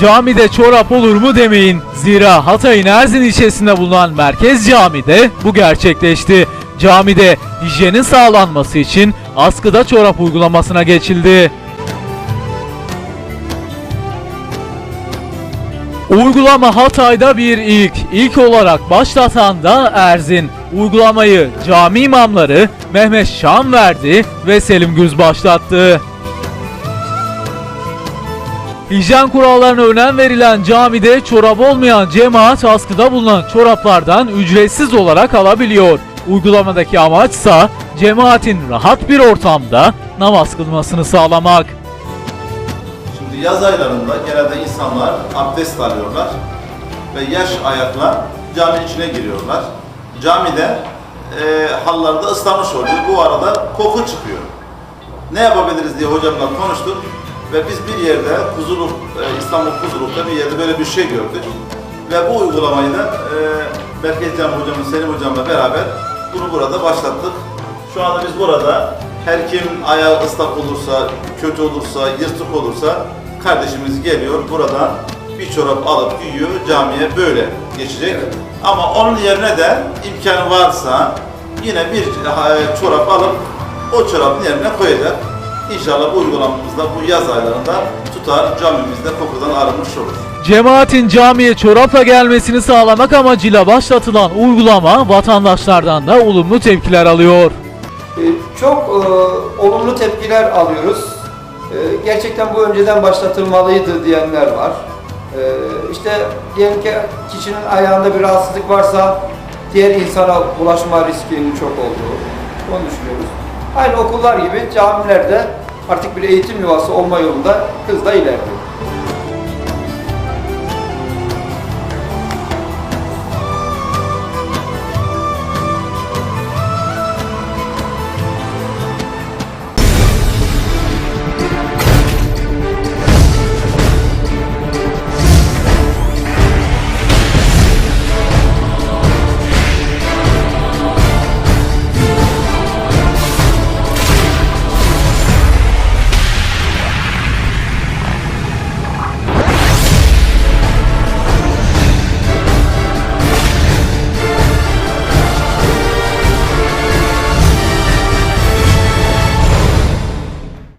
camide çorap olur mu demeyin. Zira Hatay'ın Erzin ilçesinde bulunan Merkez Cami'de bu gerçekleşti. Camide hijyenin sağlanması için askıda çorap uygulamasına geçildi. Uygulama Hatay'da bir ilk. İlk olarak başlatan da Erzin. Uygulamayı cami imamları Mehmet Şam verdi ve Selim Güz başlattı. Hijyen kurallarına önem verilen camide çorap olmayan cemaat askıda bulunan çoraplardan ücretsiz olarak alabiliyor. Uygulamadaki amaçsa cemaatin rahat bir ortamda namaz kılmasını sağlamak. Şimdi yaz aylarında genelde insanlar abdest alıyorlar ve yaş ayakla caminin içine giriyorlar. Camide e, hallarda ıslanmış oluyor. Bu arada koku çıkıyor. Ne yapabiliriz diye hocamla konuştuk ve biz bir yerde Kuzuluk, e, İstanbul Kuzuluk'ta bir yerde böyle bir şey gördük. Ve bu uygulamayı da e, Berkay Cam hocamın, Selim hocamla beraber bunu burada başlattık. Şu anda biz burada her kim ayağı ıslak olursa, kötü olursa, yırtık olursa kardeşimiz geliyor buradan bir çorap alıp giyiyor camiye böyle geçecek. Ama onun yerine de imkanı varsa yine bir e, çorap alıp o çorabın yerine koyacak. İnşallah bu uygulamamızda bu yaz aylarında tutar camimizde kokudan arınmış olur. Cemaatin camiye çorapla gelmesini sağlamak amacıyla başlatılan uygulama vatandaşlardan da olumlu tepkiler alıyor. Ee, Çok e, olumlu tepkiler alıyoruz. E, gerçekten bu önceden başlatılmalıydı diyenler var. E, işte diyelim ki kişinin ayağında bir rahatsızlık varsa diğer insana bulaşma riskinin çok olduğu. Onu düşünüyoruz. Aynı okullar gibi camilerde artık bir eğitim yuvası olma yolunda hızla ilerliyor.